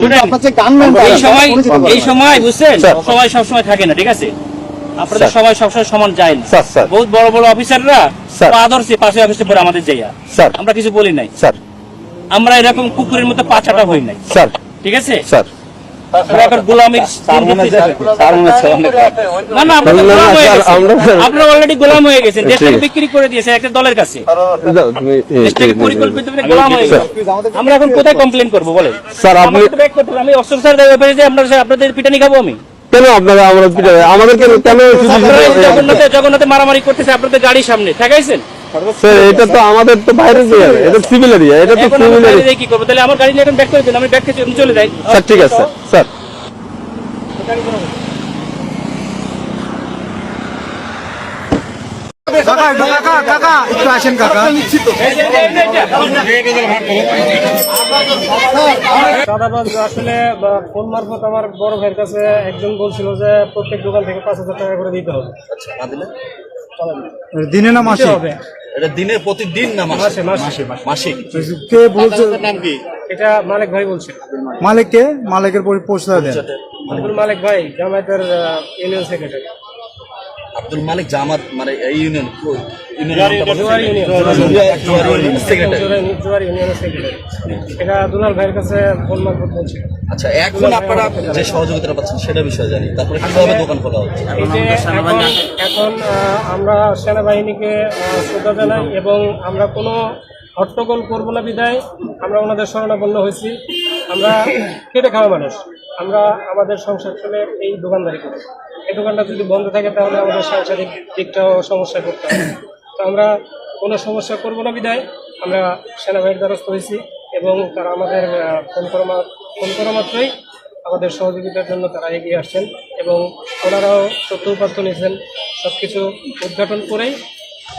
এই সময় এই সময় বুঝছেন? সবাই সবসময় থাকে না ঠিক আছে? আপনাদের সবাই সবসময় সমান যায় না স্যার, স্যার। বহুত বড় বড় অফিসাররা আদর্শে পাশে অফিসে পরে আমাদের যাইয়া। আমরা কিছু বলি নাই। স্যার। আমরা এরকম কুকুরের মতো পাচাটা হই নাই। স্যার। ঠিক আছে? স্যার। আপনারা। আমরা- অলরেডি গোলাম হয়ে গেছেন দেশটাকে বিক্রি করে দিয়েছে একটা দলের কাছে। তুমি এ- দেশটাকে এ- পরিকল্পিতভাবে গোলাম স্যার। গেছে। আমরা এখন কোথায় কমপ্লেন করব বলেন? স্যার, আপনি-। আমি অস্ত্র স্যার যে আপনার আপনাদের পিটানি খাব আমি। কেন আপনারা আমরা আমাদের কেন কেন জগন্নাথে জগন্নাথে মারামারি করতেছে আপনাদের গাড়ির সামনে। ঠেকাইছেন? স্যার এটা তো আমাদের তো এরিয়া এটা সিভিল এরিয়া এটা তো সিভিল এরিয়া কি করব? তাহলে আমার গাড়ি নিয়ে ব্যাক করে দিন আমি ব্যাক থেকে চলে যাই। স্যার ঠিক আছে স্যার। কাকা কাকা কাকা একটু আসেন কাকা। চাঁদাবাজ আসলে ফোন মারফত আমার বড় ভাইয়ের কাছে একজন বলছিল যে প্রত্যেক দোকান থেকে পাঁচ হাজার টাকা করে দিতে হবে। দিনে না মাসে? হবে। এটা দিনে প্রতিদিন না মাসে? মাসে মাসিক কে বলছে? এটা মালিক ভাই বলছে। মালিক কে? মালিকের পরি পৌঁছে দেন। আব্দুল মালিক ভাই জামায়াতের ইউনিয়ন সেক্রেটারি। আব্দুল মালিক জামাত মানে এই ইউনিয়ন এটা দুলাল ভাইয়ের কাছে আচ্ছা এখন আপনারা যে সহযোগিতা পাচ্ছেন সেটা বিষয়ে জানি। তারপরে কীভাবে দোকান খোলা হচ্ছে? এখন আমরা সেনাবাহিনীকে শ্রদ্ধা জানাই এবং আমরা কোনো হট্টগোল করব না বিদায়। আমরা ওনাদের শরণাপন্ন হয়েছি। আমরা খেটে খাওয়া মানুষ। আমরা আমাদের সংসার চলে এই দোকানদারি করি এই দোকানটা যদি বন্ধ থাকে তাহলে আমাদের সাংসারিক দিকটাও সমস্যা করতে হবে। তো আমরা কোনো সমস্যা করব না বিদায় আমরা সেনাবাহিনীর দ্বারস্থ হয়েছি এবং তারা আমাদের ফোন করা ফোন করা মাত্রই আমাদের সহযোগিতার জন্য তারা এগিয়ে আসছেন এবং ওনারাও সত্য উপাত্ত নিয়েছেন। সব কিছু উদ্ঘাটন করেই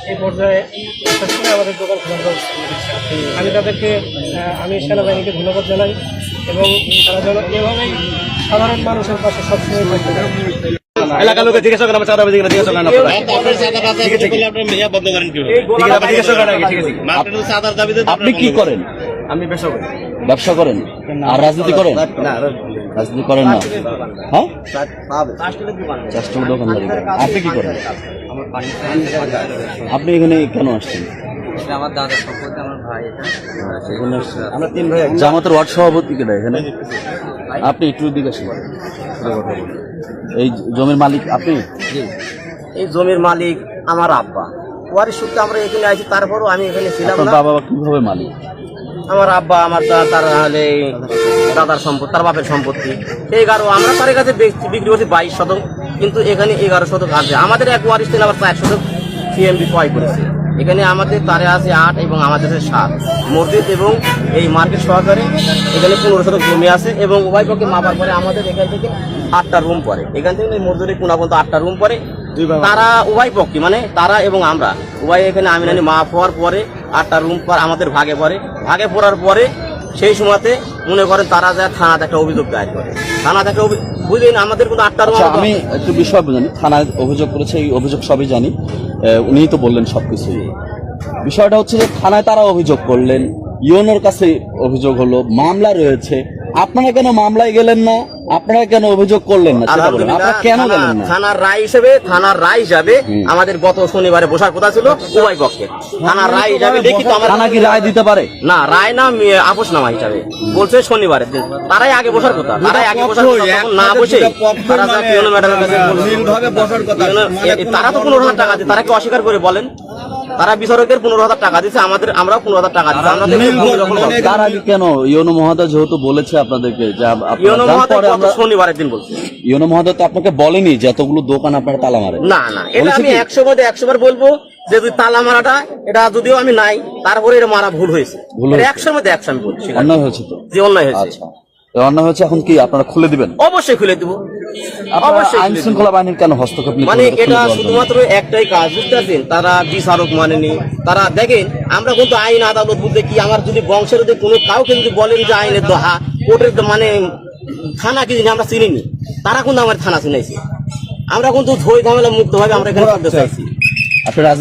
এই পর্যায়ে করে আমাদের দোকান খোলার ব্যবস্থা আমি তাদেরকে আমি সেনাবাহিনীকে ধন্যবাদ জানাই এবং তারা যেন এভাবেই সাধারণ মানুষের পাশে সবসময় থাকতে এলাকার লোকে জিজ্ঞাসা করেন আমার চাঁদা বেজে জিজ্ঞাসা করেন আপনি কি করেন? আমি পেশা করি। ব্যবসা করেন? আর রাজনীতি করেন? রাজনীতি করেন না। হ্যাঁ? চাষটার দোকানদারি করেন। আপনি কি করেন? আপনি এখানে কেন আসছেন? আমার দাদা সম্পর্কে আমার ভাই আসছেন? আমরা তিন ভাই জামাতের ওয়ার্ড সভাপতি কেটা এখানে? আপনি একটু দিকে আসেন। একটু কথা বলুন। এই জমির মালিক আপনি? এই জমির মালিক আমার আব্বা। ওয়ারিশ সূত্রে আমরা এখানে আছি তারপরও আমি এখানে ছিলাম আপনার না। বাবা কীভাবে মালিক? আমার আব্বা আমার দা- তার হলে দাদার সম্পত্তি তার বাপের সম্পত্তি। এগারো আমরা তার কাছে বেচ- বিক্রি করছি বাইশ শতক কিন্তু এখানে এগারো শতক আছে। আমাদের এক ওয়ারিশ থেকে আবার চার শতক সিএমবি ক্রয় করেছে। এখানে আমাদের তারে আছে আট এবং আমাদের আছে সাত। মসজিদ এবং এই মার্কেট সহকারে এখানে পনেরো শতক জমি আছে এবং উভয় পক্ষে মাপার পরে আমাদের এখান থেকে আটটা রুম পরে এখান থেকে এই মসজিদের কোনা পর্যন্ত আটটা রুম পরে তারা উভয় পক্ষে মানে তারা এবং আমরা। উভয় এখানে আমিনানি মাপ হওয়ার পরে আটটা রুম পর আমাদের ভাগে পড়ে। ভাগে পড়ার পরে সেই সময়তে মনে করেন তারা যায় থানাতে একটা অভিযোগ দায়ের করে। থানাতে একটা বুঝলেন আমাদের কোনো আটটার আচ্ছা আমি একটু বিষয় জানি থানায় অভিযোগ করেছে এই অভিযোগ সবই জানি। উনিই তো বললেন সবকিছুই। বিষয়টা হচ্ছে যে থানায় তারা অভিযোগ করলেন ইউনোর কাছে অভিযোগ হলো মামলা রয়েছে। আপনারা কেন মামলায় গেলেন না? আপনারা কেন অভিযোগ করলেন না? আপনারা কেন গেলেন না? থানার রায় হিসেবে থানার রায় হিসাবে আমাদের গত শনিবারে বসার কথা ছিল? উভয় পক্ষে। থানার রায় হিসাবে লিখিত আমার থানা কি রায় দিতে পারে? না রায় না মি- আপোষনামা হিসাবে। বলছে শনিবারে। তারাই আগে বসার কথা? তারাই আগে বসার কথা? না বসে তারা যা পিওনো ম্যাডামের কাছে বলল। পিওনো- এ- এ- তারা তো পনেরো হাজার টাকা দিচ্ছে তারা কি অস্বীকার করে বলেন? তারা বিচারকের পনেরো হাজার টাকা দিচ্ছে আমাদের আমরাও পনেরো হাজার টাকা দিচ্ছি আমরা। তার আগে কেন? ইউনো মহোদয় যেহেতু বলেছে আপনাদেরকে যে আমরা শনিবারের দিন বলছে। ইউনো মহোদয় তো আপনাকে বলেনি যে এতগুলো দোকান আপনার তালা মারেন। না না এটা আমি একশো মধ্যে একশো বার বলব যে তুই তালা মারাটা এটা যদিও আমি নাই তারপরে এটা মারা ভুল হয়েছে। একশোর মধ্যে একশো আমি বলছি। অন্যায় হয়েছে তো? যে অন্যায় হয়েছে। আচ্ছা তো অন্যায় হয়েছে এখন কি আপনারা খুলে দিবেন? অবশ্যই খুলে দিব। আইন শৃঙ্খলা বাহিনীর কেন হস্তক্ষেপ মানে এটা শুধুমাত্র একটাই কাজ তারা বিচারক মানেনি। তারা দেখেন আমরা কিন্তু আইন আদালত বলতে কি আমার যদি বংশের যদি কোনো কাউকে যদি বলেন যে আইনের দোহা কোর্টের তো মানে থানা কি আমরা চিনিনি। তারা কিন্তু আমার থানা চিনাইছে। আমরা কিন্তু ধৈ ঝামেলা মুক্ত ভাবে আমরা এখানে করতে চাইছি। আপনি রাজনীতি